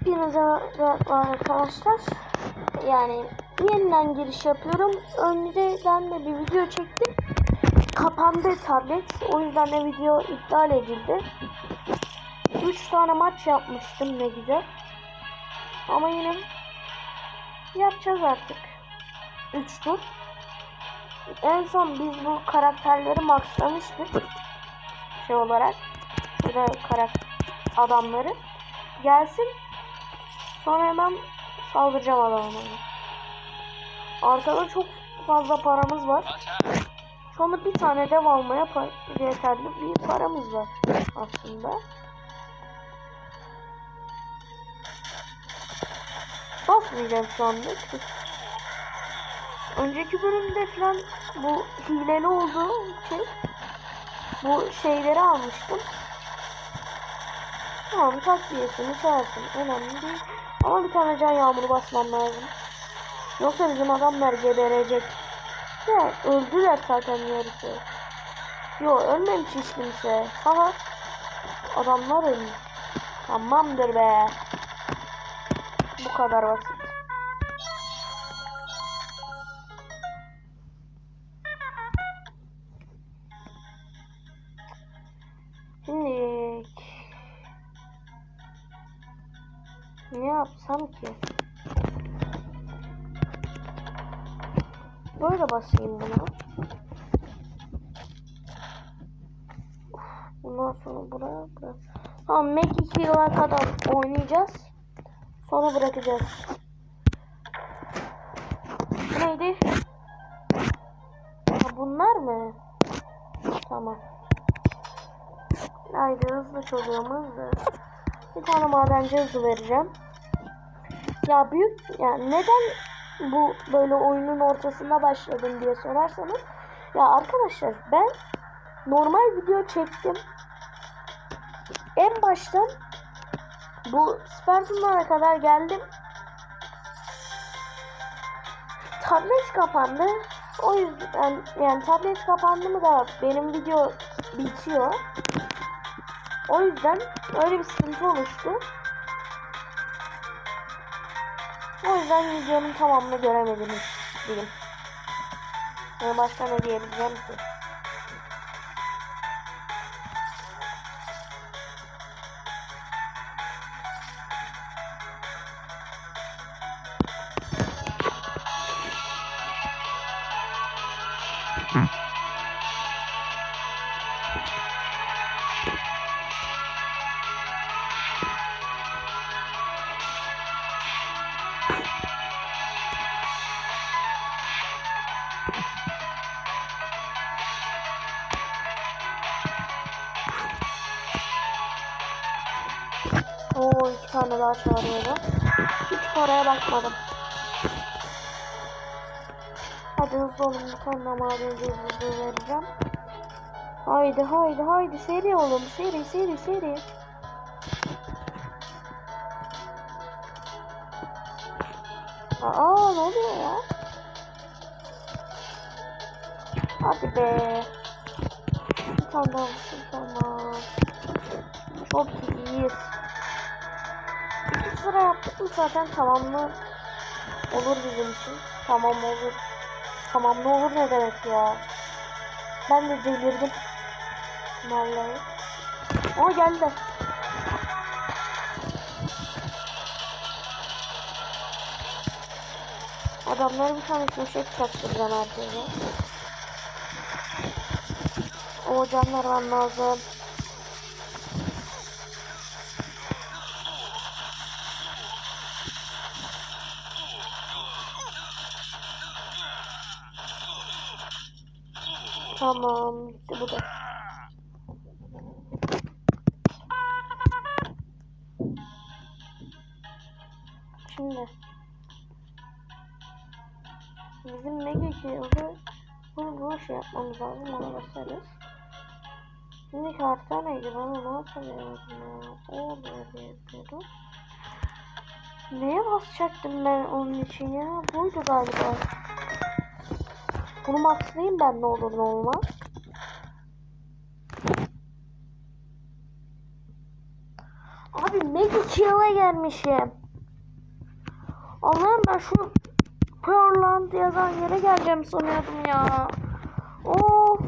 Hepinize merhaba arkadaşlar. Yani yeniden giriş yapıyorum. Önceden de bir video çektim. Kapandı tablet. O yüzden de video iptal edildi. 3 tane maç yapmıştım ne güzel. Ama yine yapacağız artık. 3 tur. En son biz bu karakterleri maxlamıştık. Şey olarak. Şurada karakter adamları. Gelsin. Sonra hemen saldıracağım adamları. Arkada çok fazla paramız var. Şu anda bir tane dev almaya yeterli bir paramız var aslında. Basmayacağım şu anda. Önceki bölümde falan bu hileli olduğu için bu şeyleri almıştım. Tamam takviyesini çağırsın. Önemli değil. Ama bir tane can yağmuru basmam lazım. Yoksa bizim adamlar geberecek. Ya öldüler zaten yarısı. Yo ölmemiş hiç kimse. Ama adamlar ölmüş. Tamamdır be. Bu kadar basit. Ne yapsam ki? Böyle basayım buna. Bundan sonra buraya bırak. Tamam Mac 2 yıla kadar oynayacağız. Sonra bırakacağız. Neydi? Ha, bunlar mı? Tamam. Haydi hızlı çocuğum hızlı. Bir tane madenci hızı vereceğim. Ya büyük yani neden bu böyle oyunun ortasında başladım diye sorarsanız ya arkadaşlar ben normal video çektim. En baştan bu Spartanlara kadar geldim. Tablet kapandı. O yüzden yani tablet kapandı mı da benim video bitiyor. O yüzden öyle bir sıkıntı oluştu. O yüzden videonun tamamını diyeyim. Yani başka ne diyebileceğim ki? Oo iki tane daha çağırıyorum. Hiç paraya bakmadım. Hadi hızlı olun bir tane daha madenci hızlı vereceğim. Haydi haydi haydi seri olun seri seri seri. Aa ne oluyor ya? Hadi be. Bir tane daha olsun tamam. Çok iyiyiz. Sıra yaptık mı zaten tamamlı olur bizim için. Tamam olur. Tamamlı olur ne demek ya? Ben de delirdim. Vallahi. O geldi. Adamlar bir tane köşek çaktıracağım herkese. O canlar var lazım. Tamam bu da. Şimdi bizim mega shields'ı bunu bu şey yapmamız lazım ona basarız. Şimdi harita neydi ben onu hatırlayamadım ya. O böyle yapıyordu. Neye basacaktım ben onun için ya? Buydu galiba. Bunu maxlayayım ben ne olur ne olmaz. Abi Magic kill'e gelmişim. Allah'ım ben şu Pearland yazan yere geleceğim sanıyordum ya. Of.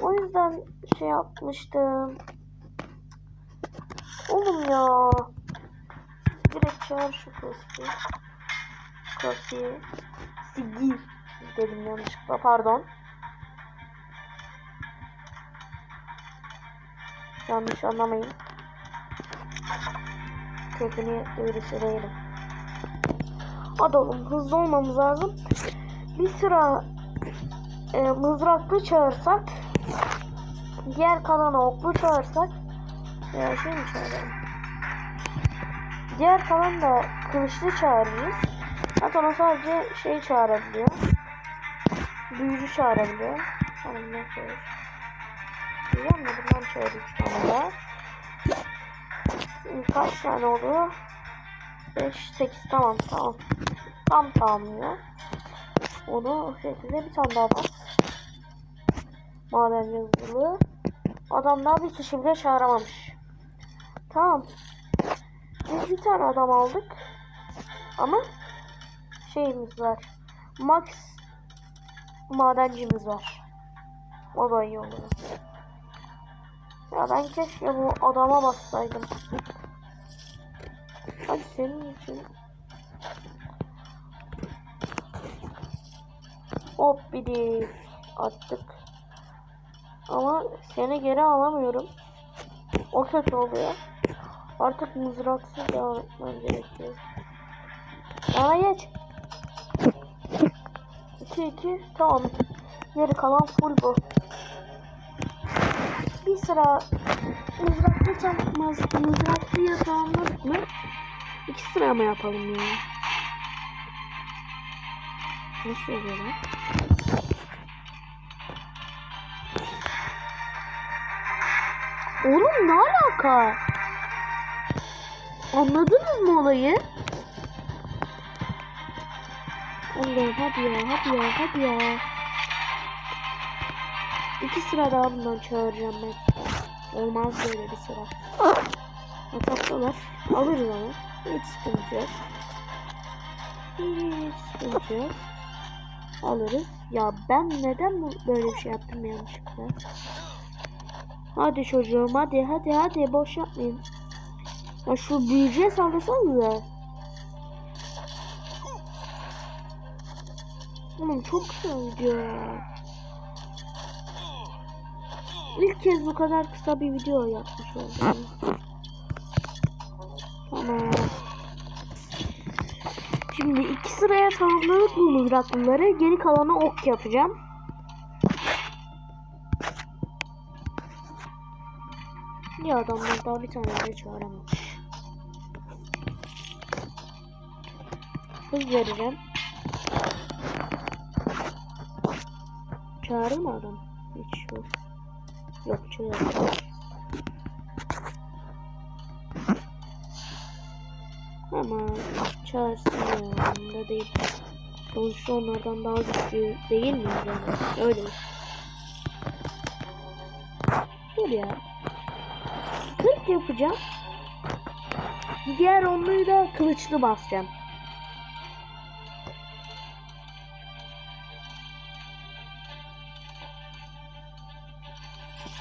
O yüzden şey yapmıştım. Oğlum ya. Direkt çağır şu klasiği. Klasiği. Sigi. Dedim yanlışlıkla pardon. Yanlış anlamayın. Kötü niyetli birisi değilim. Hadi oğlum hızlı olmamız lazım. Bir sıra e, mızraklı çağırsak diğer kalanı oklu çağırsak ya şey mi çağıralım? Diğer kalan da kılıçlı çağırırız. Zaten o sadece şey çağırabiliyor. Büyücü çağırabiliyor. Tamam ne çağırır? Biliyor musun? Bundan çağır 3 tane daha. Kaç tane oldu? 5, 8 tamam tamam. Tam tamamlıyor. Onu o şekilde bir tane daha bas. Maden yazılı. Adam daha bir kişi bile çağıramamış. Tamam. Biz bir tane adam aldık. Ama şeyimiz var. Max madencimiz var. O da iyi oluyor. Ya ben keşke bu adama bassaydım. Hadi senin için. Hop bir de attık. Ama seni geri alamıyorum. O kötü oluyor. Artık mızraksız devam etmem gerekiyor. Bana geç. 2 2 tamam. Geri kalan full bu. Bir sıra mızraklı tamamız mızraklıya tamamladık mı? İki sıra mı yapalım ya? Nasıl oluyor lan? Oğlum ne alaka? Anladınız mı olayı? Allah hadi ya hadi ya hadi ya. İki sıra daha bundan çağıracağım ben. Olmaz böyle bir sıra. Ataktalar. Alırız ama. Hiç sıkıntı yok. Hiç sıkıntı yok. Alırız. Ya ben neden bu böyle bir şey yaptım yanlışlıkla? Hadi çocuğum hadi hadi hadi boş yapmayın. Ya şu büyücüye saldırsanıza. Oğlum çok kısa video ya. İlk kez bu kadar kısa bir video yapmış oldum. Tamam. Şimdi iki sıraya tamamladık bu mızraklıları. Geri kalanı ok yapacağım. Ya adamlar daha bir tane bile çağıramamış. Hız vereceğim. Çağırır mı adam? Hiç yok. Yok çağırır. Ama çağırsın ya. Değil. Sonuçta onlardan daha güçlü değil mi yani? Öyle. Dur ya. 40 yapacağım. Diğer onları da kılıçlı basacağım.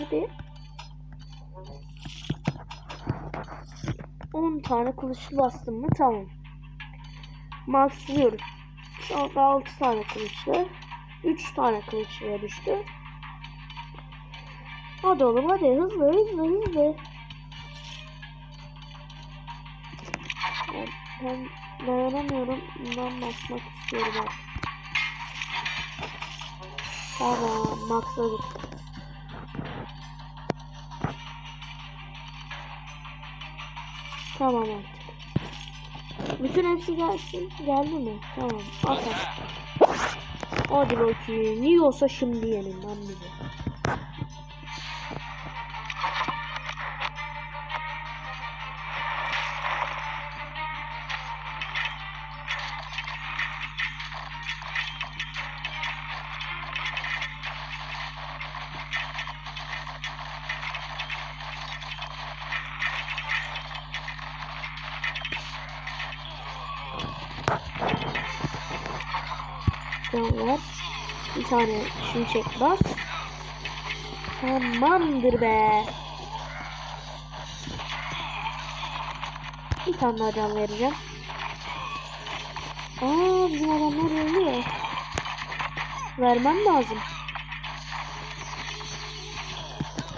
Hadi. 10 tane kılıçlı bastım mı tamam. Maxlıyoruz. Şu anda 6 tane kılıçlı. 3 tane kılıçlıya düştü. Hadi oğlum hadi hızlı hızlı hızlı. Ben dayanamıyorum. Bundan basmak istiyorum artık. Tamam maxladık. Tamam artık. Bütün hepsi gelsin. Geldi mi? Tamam. Atar. Hadi bakayım. İyi olsa şimdi lan bize. Tane şimşek bas. Tamamdır be. Bir tane daha can vereceğim. Aa bizim adamlar ölüyor. Vermem lazım.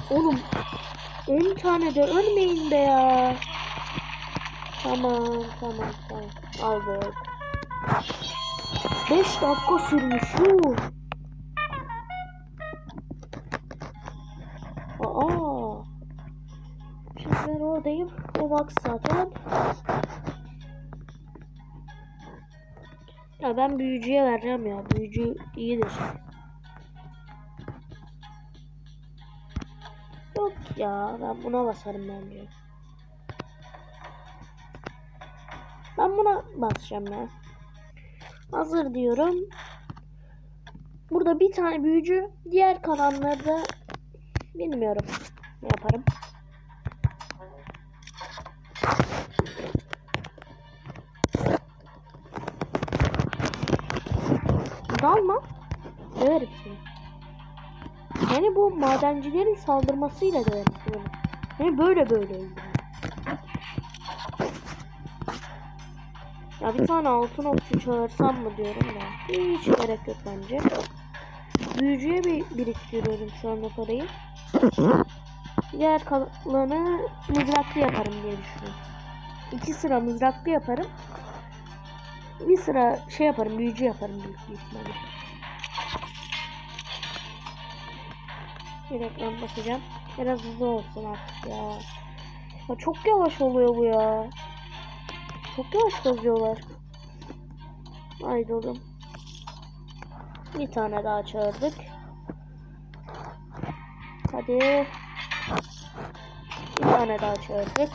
Oğlum 10 tane de ölmeyin be ya. Tamam tamam tamam. Aldık. 5 dakika sürmüş. Yuh. Şimdi ben oradayım. O bak zaten. Ya ben büyücüye vereceğim ya. Büyücü iyidir. Yok ya ben buna basarım bence. Ben buna basacağım ya. Hazır diyorum. Burada bir tane büyücü. Diğer kalanları da bilmiyorum. Ne yaparım. Dalma. Döverim seni. Yani bu madencilerin saldırmasıyla döverim seni. Yani böyle böyle. Ya bir tane altın okçu çağırsam mı diyorum da. Hiç gerek yok bence. Büyücüye bir biriktiriyorum şu anda parayı. Diğer kalanı mızraklı yaparım diye düşünüyorum. İki sıra mızraklı yaparım. Bir sıra şey yaparım, büyücü yaparım büyük bir ihtimalle. Bir reklam bakacağım. Biraz hızlı olsun artık ya. ya. Çok yavaş oluyor bu ya. Çok yavaş kazıyorlar. Haydi oğlum. Bir tane daha çağırdık. Hadi. Bir tane daha çağırdık.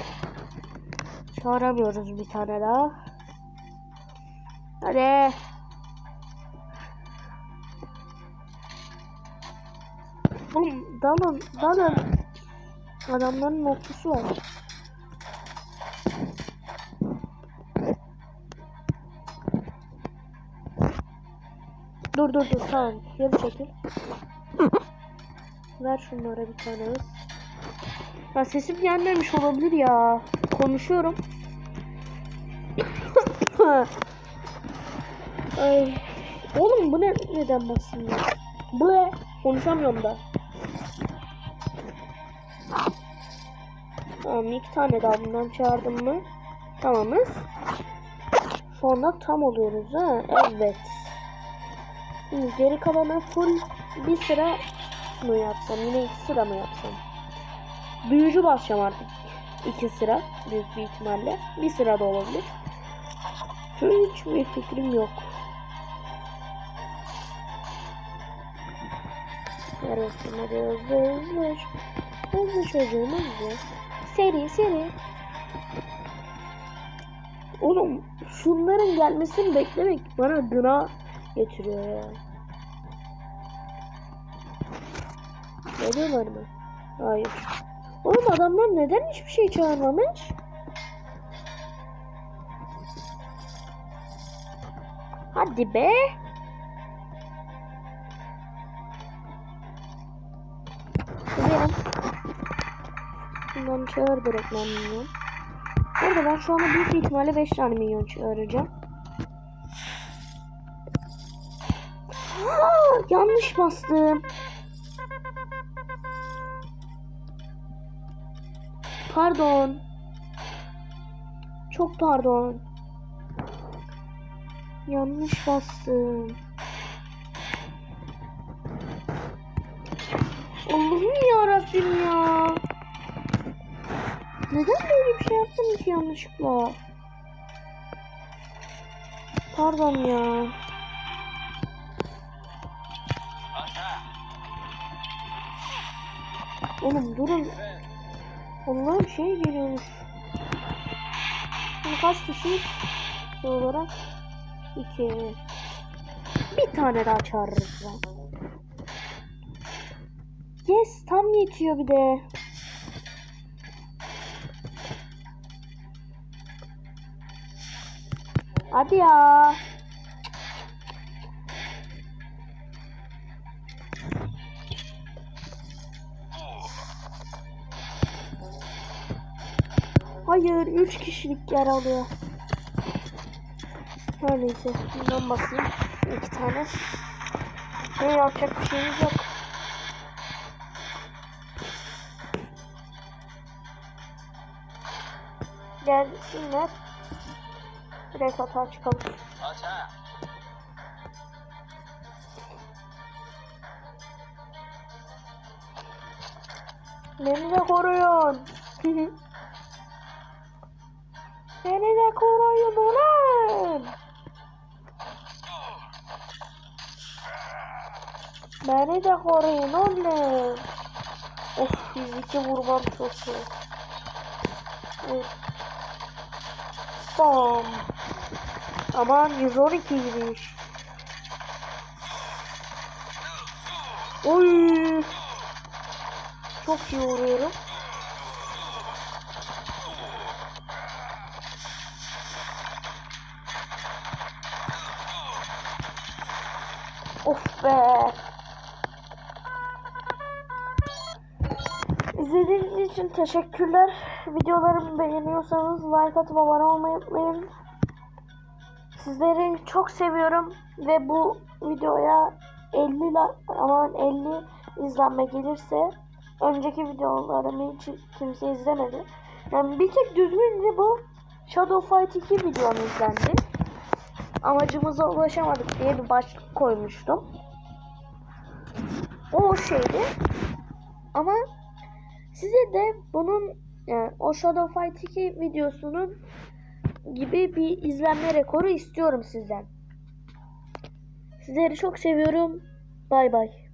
Çağıramıyoruz bir tane daha. Hadi. Oğlum dalın dalın. Adamların noktusu var. Dur dur dur tamam geri çekil. Ver şunlara bir tane hız. Ya sesim gelmemiş olabilir ya. Konuşuyorum. Ay. Oğlum bu ne neden basmıyor? Bu ne? Konuşamıyorum da. Tamam iki tane daha bundan çağırdım mı? Tamamız. Şu anda tam oluyoruz ha. Evet. Şimdi geri kalanı full bir sıra mı yapsam? Yine iki sıra mı yapsam? Büyücü basacağım artık. İki sıra büyük bir ihtimalle. Bir sıra da olabilir. Hiç bir fikrim yok. Bakayım hadi hızlı hızlı. Hızlı çocuğum hızlı. Seri seri. Oğlum şunların gelmesini beklemek bana gına getiriyor ya. Geliyorlar mı? Hayır. Oğlum adamlar neden hiçbir şey çağırmamış? Hadi be. Bundan çağır direkt ben milyon. Bu arada ben şu anda büyük ihtimalle 5 tane milyon çağıracağım. Aa, yanlış bastım. Pardon. Çok pardon. Yanlış bastım. Allah'ım ya Rabbim ya. Neden böyle bir şey yaptım ki yanlışlıkla? Pardon ya. Oğlum durun. Onlara şey geliyormuş. Şimdi kaç kişi şey olarak? İki. Bir tane daha çağırırız lan. Yes tam yetiyor bir de. Hadi ya. Hayır, 3 kişilik yer alıyor. Her neyse, bundan basayım. İki tane. Ne yapacak bir şeyimiz yok. Gelsinler. Direkt hata çıkalım. Attack! Beni de koruyun. Beni de koruyun ulan. Beni de koruyun oğlum. Of fiziki vurmam çok zor. Evet. Bam. Aman 112 gibiymiş. Oy. Çok iyi vuruyorum. Of be. İzlediğiniz için teşekkürler. Videolarımı beğeniyorsanız like atıp abone olmayı unutmayın. Sizleri çok seviyorum ve bu videoya 50 la aman 50 izlenme gelirse önceki videolarımı hiç kimse izlemedi. Yani bir tek düzgünce bu Shadow Fight 2 videom izlendi. Amacımıza ulaşamadık diye bir başlık koymuştum. O şeydi. Ama size de bunun yani o Shadow Fight 2 videosunun gibi bir izlenme rekoru istiyorum sizden. Sizleri çok seviyorum. Bay bay.